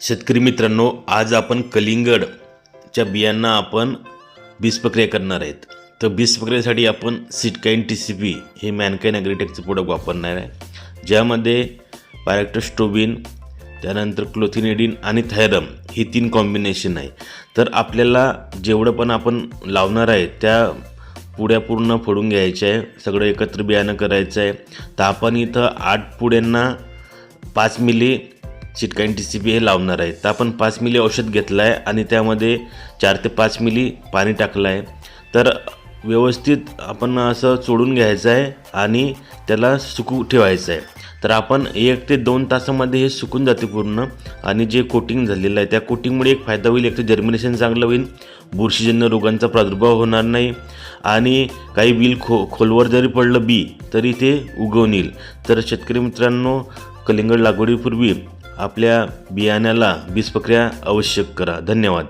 शेतकरी मित्रांनो आज आपण कलिंगडच्या बियांना आपण बीज प्रक्रिया करणार आहेत. तर बीज प्रक्रियेसाठी आपण सिटकाईन टी सी पी हे मॅनकाईन ॲग्रीटेकचं प्रोडक्ट वापरणार आहे. ज्यामध्ये पॅरेक्टोस्टोबिन त्यानंतर क्लोथिनेडिन आणि थायरम ही तीन कॉम्बिनेशन आहे. तर आपल्याला जेवढं पण आपण लावणार आहे त्या पुड्या पूर्ण फोडून घ्यायच्या आहे. सगळं एकत्र बियाणं करायचं आहे. तर आपण इथं आठ पुड्यांना पाच मिली चिटकाईन टी सी पी हे लावणार आहे. तर आपण पाच मिली औषध घेतलं आहे आणि त्यामध्ये चार ते पाच मिली पाणी टाकलं आहे तर व्यवस्थित आपण असं चोडून घ्यायचं आहे आणि त्याला सुकू ठेवायचं आहे तर आपण एक ते दोन तासामध्ये हे सुकून जाते पूर्ण आणि जे कोटिंग झालेलं आहे त्या कोटिंगमुळे एक फायदा होईल एक तर जर्मिनेशन चांगलं होईल बुरशीजन्य रोगांचा प्रादुर्भाव होणार नाही आणि काही बिल खो खोलवर जरी पडलं बी तरी ते उगवून येईल. तर शेतकरी मित्रांनो कलिंगड लागवडीपूर्वी आपल्या बियाण्याला बीजप्रक्रिया आवश्यक करा. धन्यवाद.